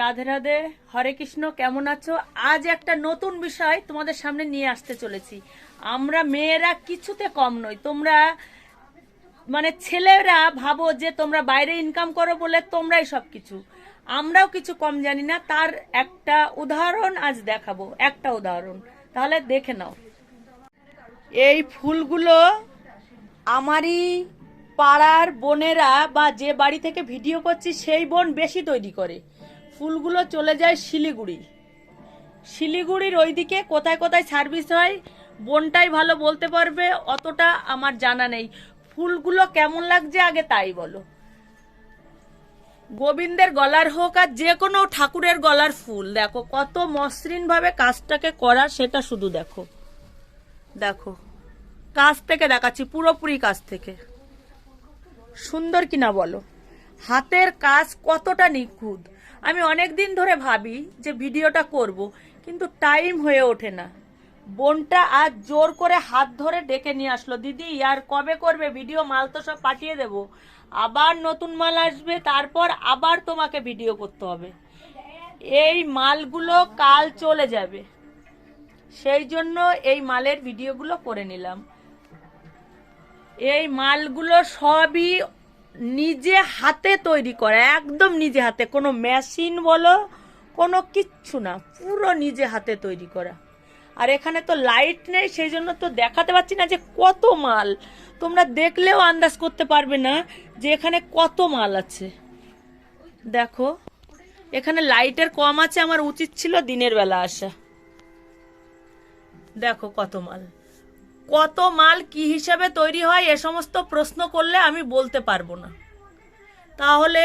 রাধে রাধে, হরে কৃষ্ণ, কেমন আছো? আজ একটা নতুন বিষয় তোমাদের সামনে নিয়ে আসতে চলেছি। আমরা মেয়েরা কিছুতে কম নই। তোমরা মানে ছেলেরা ভাবো যে তোমরা বাইরে ইনকাম করো বলে তোমরাই সব কিছু আমরাও কিছু কম জানি না। তার একটা উদাহরণ আজ দেখাবো। একটা উদাহরণ। তাহলে দেখে নাও। এই ফুলগুলো আমারই পাড়ার বোনেরা বা যে বাড়ি থেকে ভিডিও করছি, সেই বোন বেশি তৈরি করে। ফুলগুলো চলে যায় শিলিগুড়ি। শিলিগুড়ির ওইদিকে কোথায় কোথায় সার্ভিস হয়, বোনটাই ভালো বলতে পারবে, অতটা আমার জানা নেই। ফুলগুলো কেমন লাগছে আগে তাই বলো। গোবিন্দের গলার হোক আর যে কোনো ঠাকুরের গলার ফুল, দেখো, কত মসৃণ ভাবে কাজটাকে করা, সেটা শুধু দেখো। দেখো কাছ থেকে দেখাচ্ছি, পুরোপুরি কাছ থেকে। সুন্দর কিনা বলো? হাতের কাজ কতটা নিখুঁত আমি অনেক দিন ধরে ভাবি যে ভিডিওটা করব, কিন্তু টাইম হয়ে ওঠে না। বোনটা আজ জোর করে হাত ধরে ডেকে নিয়ে আসলো, দিদি, আর কবে করবে? ভিডিও মাল তো সব পাঠিয়ে দেব। আবার নতুন মাল আসবে, তারপর আবার তোমাকে ভিডিও করতে হবে। এই মালগুলো কাল চলে যাবে। সেই জন্য এই মালের ভিডিওগুলো করে নিলাম। এই মালগুলো সবই নিজে হাতে তৈরি করা, একদম নিজে হাতে, কোনো মেশিন বলো, কোনো কিচ্ছু না, পুরো নিজে হাতে তৈরি করা। আর এখানে তো লাইট নেই, সেই জন্য তো দেখাতে পাচ্ছি না যে কত মাল। তোমরা দেখলেও আন্দাজ করতে পারবে না যে এখানে কত মাল আছে। দেখো, এখানে লাইটের কম আছে, আমার উচিত ছিল দিনের বেলা আসা। দেখো কত মাল। কত মাল কি হিসাবে তৈরি হয় এ সমস্ত প্রশ্ন করলে আমি বলতে পারব না। তাহলে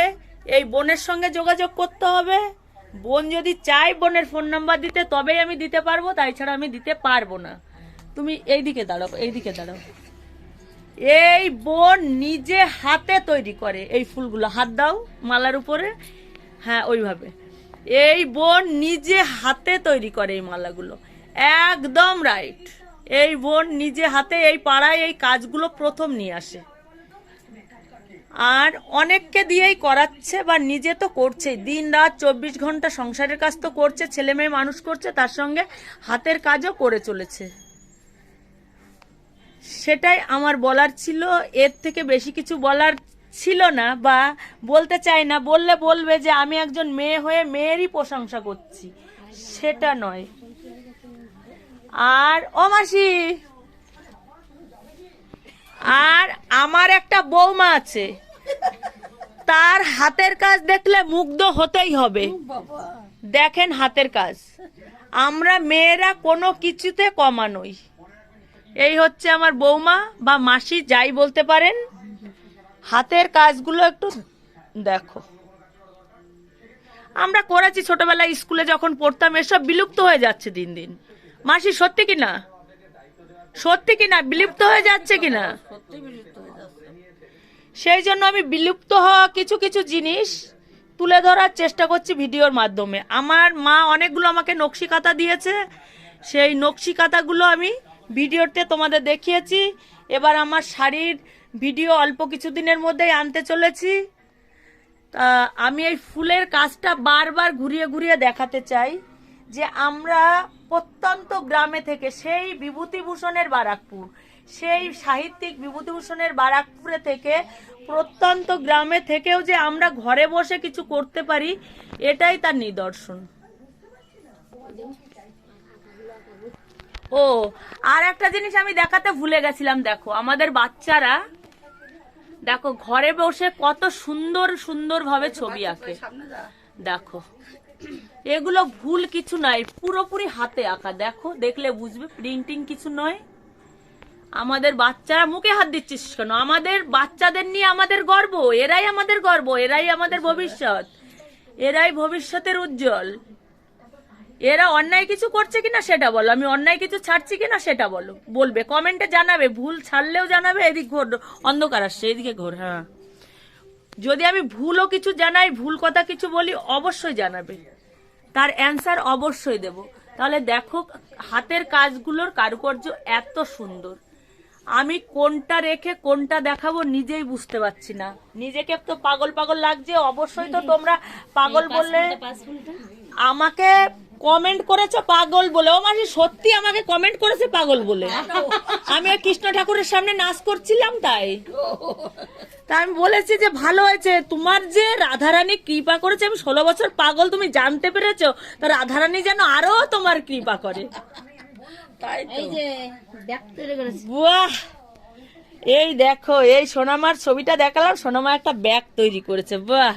এই বোনের সঙ্গে যোগাযোগ করতে হবে। বোন যদি চাই বোনের ফোন নাম্বার দিতে, তবেই আমি দিতে পারব, তাই ছাড়া আমি দিতে পারব না। তুমি এইদিকে দাঁড়াও এইদিকে দাঁড়াও। এই বোন নিজে হাতে তৈরি করে এই ফুলগুলো। হাত দাও মালার উপরে। হ্যাঁ ওইভাবে। এই বোন নিজে হাতে তৈরি করে এই মালাগুলো। একদম রাইট এই বোন নিজে হাতে এই পাড়ায় এই কাজগুলো প্রথম নিয়ে আসে। আর অনেককে দিয়েই করাচ্ছে বা নিজে তো করছে দিন রাত চব্বিশ ঘণ্টা সংসারের কাজ তো করছে, ছেলে মেয়ে মানুষ করছে, তার সঙ্গে হাতের কাজও করে চলেছে। সেটাই আমার বলার ছিল। এর থেকে বেশি কিছু বলার ছিল না বা বলতে চাই না। বললে বলবে যে, আমি একজন মেয়ে হয়ে মেয়েরই প্রশংসা করছি। সেটা নয়। আর ও মাসি, আর আমার একটা বৌমা আছে। তার হাতের কাজ দেখলে মুগ্ধ হতেই হবে। দেখেন হাতের কাজ। আমরা মেয়েরা কোনো কিছুতে কমানোই। এই হচ্ছে আমার বৌমা বা মাসি, যাই বলতে পারেন। হাতের কাজগুলো একটু দেখো। আমরা করেছি ছোটবেলায়, স্কুলে যখন পড়তাম, এসব বিলুপ্ত হয়ে যাচ্ছে দিন দিন। মাসি সত্যি কি না? সত্যি কি না? বিলুপ্ত হয়ে যাচ্ছে কি না? সেই জন্য আমি বিলুপ্ত হওয়া কিছু কিছু জিনিস তুলে ধরার চেষ্টা করছি ভিডিওর মাধ্যমে। আমার মা অনেকগুলো আমাকে নকশি কাতা দিয়েছে। সেই নকশি কাতাগুলো আমি ভিডিওতে তোমাদের দেখিয়েছি। এবার আমার শাড়ির ভিডিও অল্প কিছুদিনের মধ্যেই আনতে চলেছি। তা আমি এই ফুলের কাজটা বারবার ঘুরিয়ে ঘুরিয়ে দেখাতে চাই যে আমরা প্রত্যন্ত গ্রামে থেকে সেই বিভূতিভূষণের বারাকপুর, সেই সাহিত্যিক বিভূতিভূষণের বারাকপুরে থেকে প্রত্যন্ত গ্রামে থেকেও যে আমরা ঘরে বসে কিছু করতে পারি, এটাই তার নিদর্শন। ও, আর একটা জিনিস আমি দেখাতে ভুলে গেছিলাম, দেখো, আমাদের বাচ্চারা, দেখো, ঘরে বসে কত সুন্দর সুন্দর ভাবে ছবি আঁকে। দেখো এগুলো ভুল কিছু নাই পুরোপুরি হাতে আঁকা। দেখো, দেখলে বুঝবে প্রিন্টিং কিছু নয়। আমাদের বাচ্চারা মুখে হাত দিচ্ছিস কেন? আমাদের বাচ্চাদের নিয়ে আমাদের গর্ব, এরাই আমাদের গর্ব, এরাই আমাদের ভবিষ্যৎ, এরাই ভবিষ্যতের উজ্জ্বল। এরা অন্যায় কিছু করছে কিনা সেটা বলো, আমি অন্যায় কিছু ছাড়ছি কিনা সেটা বলো। বলবে কমেন্টে জানাবে, ভুল ছাড়লেও জানাবে, এদিক ঘোর, অন্ধকার আসছে, এদিকে ঘোর হ্যাঁ। যদি আমি ভুলও কিছু জানাই, ভুল কথা কিছু বলি, অবশ্যই জানাবে। তার অ্যান্সার অবশ্যই দেব। তাহলে দেখো হাতের কাজগুলোর কারুকার্য এত সুন্দর। আমি কোনটা রেখে কোনটা দেখাবো নিজেই বুঝতে পারছি না। নিজেকে তো পাগল পাগল লাগছে অবশ্যই তো তোমরা পাগল বললে। আমাকে কমেন্ট করেছ পাগল বলে। ও মাসি সত্যি আমাকে কমেন্ট করেছে পাগল বলে? আমি কৃষ্ণ ঠাকুরের সামনে নাচ করছিলাম তাই। তা আমি বলেছি যে ভালো হয়েছে। তোমার যে রাধারানী কৃপা করেছে আমি ষোলো বছর পাগল তুমি জানতে পেরেছ? তা রাধারানী যেন আরও তোমার কৃপা করে। তাই বাহ! এই দেখো এই সোনামার ছবিটা দেখালাম সোনামা একটা ব্যাগ তৈরি করেছে। বাহ!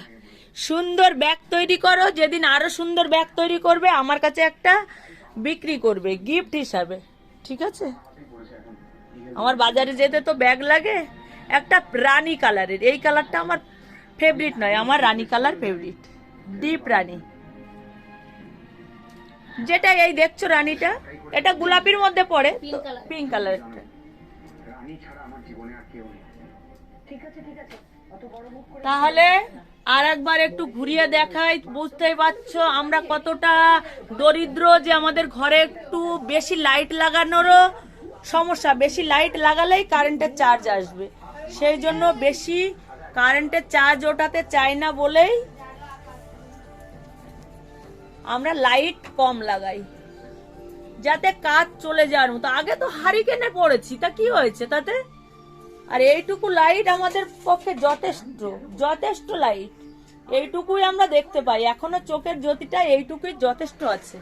সুন্দর ব্যাগ তৈরি করো যেদিন আরও সুন্দর ব্যাগ তৈরি করবে আমার কাছে একটা বিক্রি করবে গিফট হিসাবে। ঠিক আছে? আমার বাজারে যেতে তো ব্যাগ লাগে। একটা রানী কালারের। এই কালারটা আমার ফেভারিট নয় আমার রানী কালার ফেভারিট ডিপ রানী। যেটা এই দেখছ রানীটা এটা গোলাপির মধ্যে পড়ে. পিঙ্ক কালারটা তাহলে আর একবার একটু ঘুরিয়ে দেখাই বুঝতেই পারছ আমরা কতটা দরিদ্র যে আমাদের ঘরে একটু বেশি লাইট লাগানোরও সমস্যা। বেশি লাইট লাগালেই কারেন্টের চার্জ আসবে। সেই জন্য বেশি কারেন্টের চার্জ ওঠাতে চাই না বলেই আমরা লাইট কম লাগাই। যাতে কাজ চলে যাওয়ার মতো। আগে তো হারিকেনে পড়েছি, তা কি হয়েছে তাতে? আর এইটুকু লাইট আমাদের পক্ষে যথেষ্ট যথেষ্ট লাইট। এইটুকুই আমরা দেখতে পাই। এখনও চোখের জ্যোতিটা এইটুকুই যথেষ্ট আছে।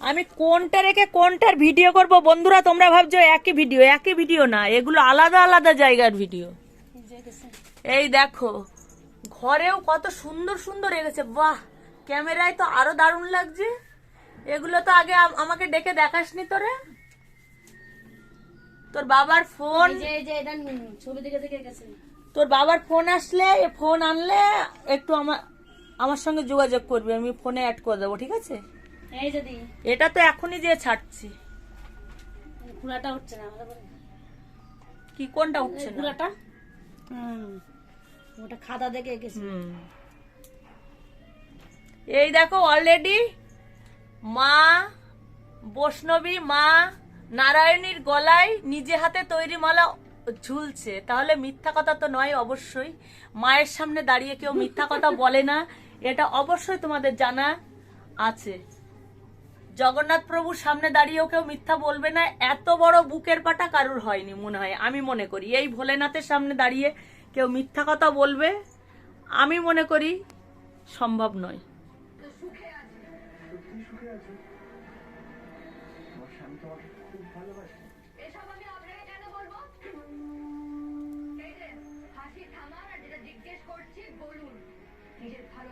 আমি কোনটা রেখে কোনটার ভিডিও করব? বন্ধুরা তোমরা ভাবছ একই ভিডিও একই ভিডিও না এগুলো আলাদা আলাদা জায়গার ভিডিও। এই দেখো ঘরেও কত সুন্দর সুন্দর এগেছে বাহ! ক্যামেরায় তো আরও দারুণ লাগছে। এগুলো তো আগে আমাকে ডেকে দেখাসনি তোরে। তোর বাবার ফোন তোর বাবার ফোন আসলে ফোন আনলে একটু আমার আমার সঙ্গে যোগাযোগ করবি আমি ফোনে অ্যাড করে দেবো ঠিক আছে? এটা তো এখনই যে ছাড়ছি। খোলাটা হচ্ছে না কি কোনটা উঠছে না? হুম। ওটা খাদা দেখে গেছে। এই দেখো অলরেডি মা বৈষ্ণবী মা নারায়ণীর গলায় নিজে হাতে তৈরি মালা ঝুলছে। তাহলে মিথ্যা কথা তো নয় অবশ্যই। মায়ের সামনে দাঁড়িয়ে কেউ মিথ্যা কথা বলে না। এটা অবশ্যই তোমাদের জানা আছে। জগন্নাথ প্রভুর সামনে দাঁড়িয়েও কেউ মিথ্যা বলবে না, এত বড় বুকের পাটা কারুর হয়নি মনে হয়, আমি মনে করি। এই ভোলেনাথের সামনে দাঁড়িয়ে কেউ মিথ্যা কথা বলবে, আমি মনে করি সম্ভব নয়। নিজের ভালো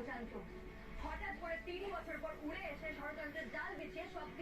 হঠাৎ করে তিন বছর পর উড়ে এসে ষড়যন্ত্রের জাল বিছিয়ে সবকিছু